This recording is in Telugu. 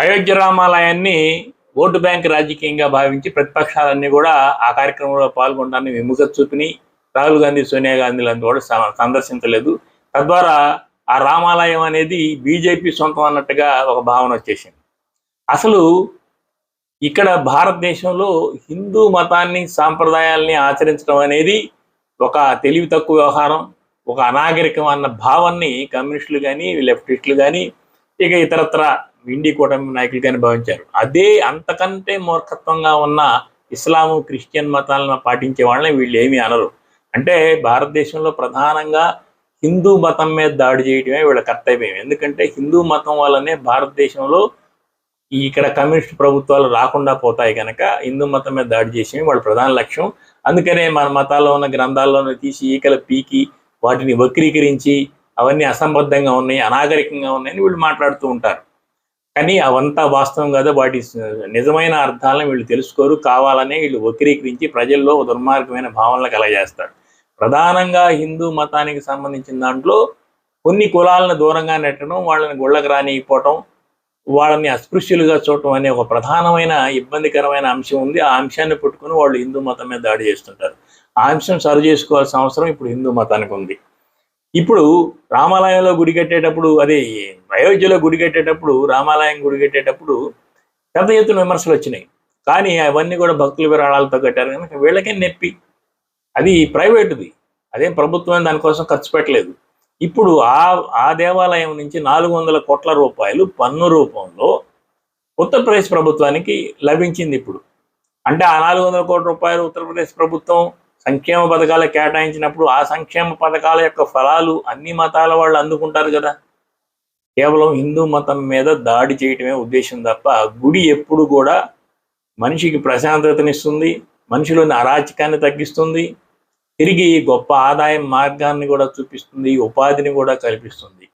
అయోధ్య రామాలయాన్ని ఓటు బ్యాంక్ రాజకీయంగా భావించి ప్రతిపక్షాలన్నీ కూడా ఆ కార్యక్రమంలో పాల్గొనడానికి విముఖత చూపిని రాహుల్ గాంధీ సోనియా గాంధీలంతా కూడా సందర్శించలేదు. తద్వారా ఆ రామాలయం అనేది బీజేపీ సొంతం అన్నట్టుగా ఒక భావన వచ్చేసింది. అసలు ఇక్కడ భారతదేశంలో హిందూ మతాన్ని సాంప్రదాయాల్ని ఆచరించడం అనేది ఒక తెలివి తక్కువ వ్యవహారం ఒక అనాగరికం అన్న భావాన్ని కమ్యూనిస్టులు కానీ లెఫ్టిస్టులు కానీ ఇక ఇతరత్ర ఇండి కూటమి నాయకులు కానీ భావించారు. అదే అంతకంటే మూర్ఖత్వంగా ఉన్న ఇస్లాము క్రిస్టియన్ మతాలను పాటించే వాళ్ళని వీళ్ళు ఏమీ అనరు. అంటే భారతదేశంలో ప్రధానంగా హిందూ మతం మీద దాడి చేయడమే వీళ్ళ కర్తవ్యం. ఎందుకంటే హిందూ మతం వల్లనే భారతదేశంలో ఇక్కడ కమ్యూనిస్ట్ ప్రభుత్వాలు రాకుండా పోతాయి కనుక హిందూ మతం మీద దాడి చేసేవి వాళ్ళ ప్రధాన లక్ష్యం. అందుకనే మన మతాల్లో ఉన్న గ్రంథాల్లోనే తీసి ఈకలు పీకి వాటిని వక్రీకరించి అవన్నీ అసంబద్ధంగా ఉన్నాయి అనాగరికంగా ఉన్నాయని వీళ్ళు మాట్లాడుతూ ఉంటారు. కానీ అవంతా వాస్తవం కాదు. వాటి నిజమైన అర్థాలను వీళ్ళు తెలుసుకోరు. కావాలనే వీళ్ళు వక్రీకరించి ప్రజల్లో ఒక దుర్మార్గమైన భావనలు కలగజేస్తారు. ప్రధానంగా హిందూ మతానికి సంబంధించిన దాంట్లో కొన్ని కులాలను దూరంగా నెట్టడం వాళ్ళని గుళ్ళకు రానియకపోవటం వాళ్ళని అస్పృశ్యులుగా చూడటం అనే ఒక ప్రధానమైన ఇబ్బందికరమైన అంశం ఉంది. ఆ అంశాన్ని పుట్టుకుని వాళ్ళు హిందూ మతం మీద దాడి చేస్తుంటారు. ఆ అంశం సరి చేసుకోవాల్సిన అవసరం ఇప్పుడు హిందూ మతానికి ఉంది. ఇప్పుడు రామాలయంలో గుడి కట్టేటప్పుడు అదే అయోధ్యలో గుడి కట్టేటప్పుడు రామాలయం గుడి కట్టేటప్పుడు పెద్ద ఎత్తున విమర్శలు వచ్చినాయి. కానీ అవన్నీ కూడా భక్తుల విరాళాలతో కట్టారు. కనుక వీళ్ళకే నొప్పి? అది ప్రైవేటుది. అదేం ప్రభుత్వం దానికోసం ఖర్చు పెట్టలేదు. ఇప్పుడు ఆ ఆ దేవాలయం నుంచి నాలుగు వందల కోట్ల రూపాయలు పన్ను రూపంలో ఉత్తరప్రదేశ్ ప్రభుత్వానికి లభించింది ఇప్పుడు. అంటే ఆ నాలుగు వందల కోట్ల రూపాయలు ఉత్తరప్రదేశ్ ప్రభుత్వం సంక్షేమ పథకాలు కేటాయించినప్పుడు ఆ సంక్షేమ పథకాల యొక్క ఫలాలు అన్ని మతాల వాళ్ళు అందుకుంటారు కదా. కేవలం హిందూ మతం మీద దాడి చేయటమే ఉద్దేశం తప్ప గుడి ఎప్పుడు కూడా మనిషికి ప్రశాంతతనిస్తుంది మనిషిలోని అరాచకాన్ని తగ్గిస్తుంది తిరిగి గొప్ప ఆదాయం మార్గాన్ని కూడా చూపిస్తుంది ఉపాధిని కూడా కల్పిస్తుంది.